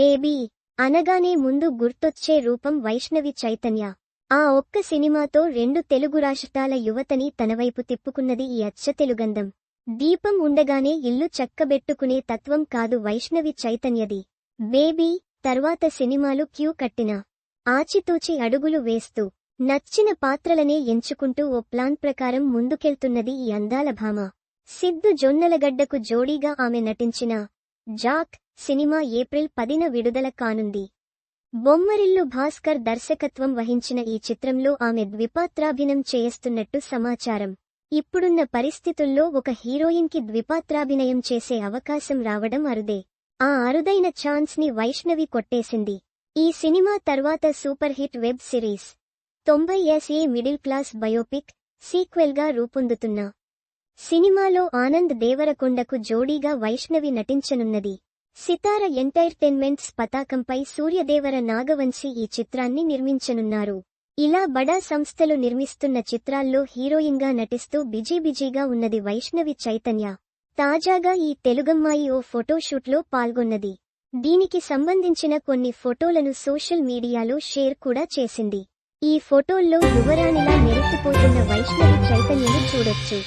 Baby అనగానే ముందు గుర్తొచ్చే రూపం వైష్ణవి చైతన్య. ఆ ఒక్క సినిమాతో రెండు తెలుగు రాష్ట్రాల యువతని తనవైపు తిప్పుకున్నది ఈ అచ్చతెలుగంధం దీపం ఉండగానే ఇల్లు చక్కబెట్టుకునే తత్వం కాదు వైష్ణవి చైతన్యది. బేబీ తర్వాత సినిమాలు క్యూ కట్టిన ఆచితూచి అడుగులు వేస్తూ నచ్చిన పాత్రలనే ఎంచుకుంటూ ఓ ప్లాన్ ప్రకారం ముందుకెళ్తున్నది ఈ అందాల భామ. సిద్ధు జొన్నలగడ్డకు జోడీగా ఆమె నటించిన జాక్ సినిమా ఏప్రిల్ పదిన విడుదల కానుంది. బొమ్మరిల్లు భాస్కర్ దర్శకత్వం వహించిన ఈ చిత్రంలో ఆమె ద్విపాత్రాభినం చేస్తున్నట్టు సమాచారం. ఇప్పుడున్న పరిస్థితుల్లో ఒక హీరోయిన్కి ద్విపాత్రాభినయం చేసే అవకాశం రావడం అరుదే. ఆ అరుదైన ఛాన్స్ని వైష్ణవి కొట్టేసింది. ఈ సినిమా తర్వాత సూపర్ హిట్ వెబ్ సిరీస్. తొంభై ఎస్ఏ మిడిల్ క్లాస్ బయోపిక్ సీక్వెల్గా రూపొందుతున్న సినిమాలో ఆనంద్ దేవరకొండకు జోడీగా వైష్ణవి నటించనున్నది. సితార ఎంటర్టైన్మెంట్స్ పతాకంపై సూర్యదేవర నాగవంశి ఈ చిత్రాన్ని నిర్మించనున్నారు. ఇలా బడా సంస్థలు నిర్మిస్తున్న చిత్రాల్లో హీరోయిన్గా నటిస్తూ బిజీబిజీగా ఉన్నది వైష్ణవి చైతన్య. తాజాగా ఈ తెలుగమ్మాయి ఓ ఫోటోషూట్లో పాల్గొన్నది. దీనికి సంబంధించిన కొన్ని ఫోటోలను సోషల్ మీడియాలో షేర్ కూడా చేసింది. ఈ ఫోటోల్లో యువరాణిలా మెరిసిపోతున్న వైష్ణవి చైతన్యను చూడొచ్చు.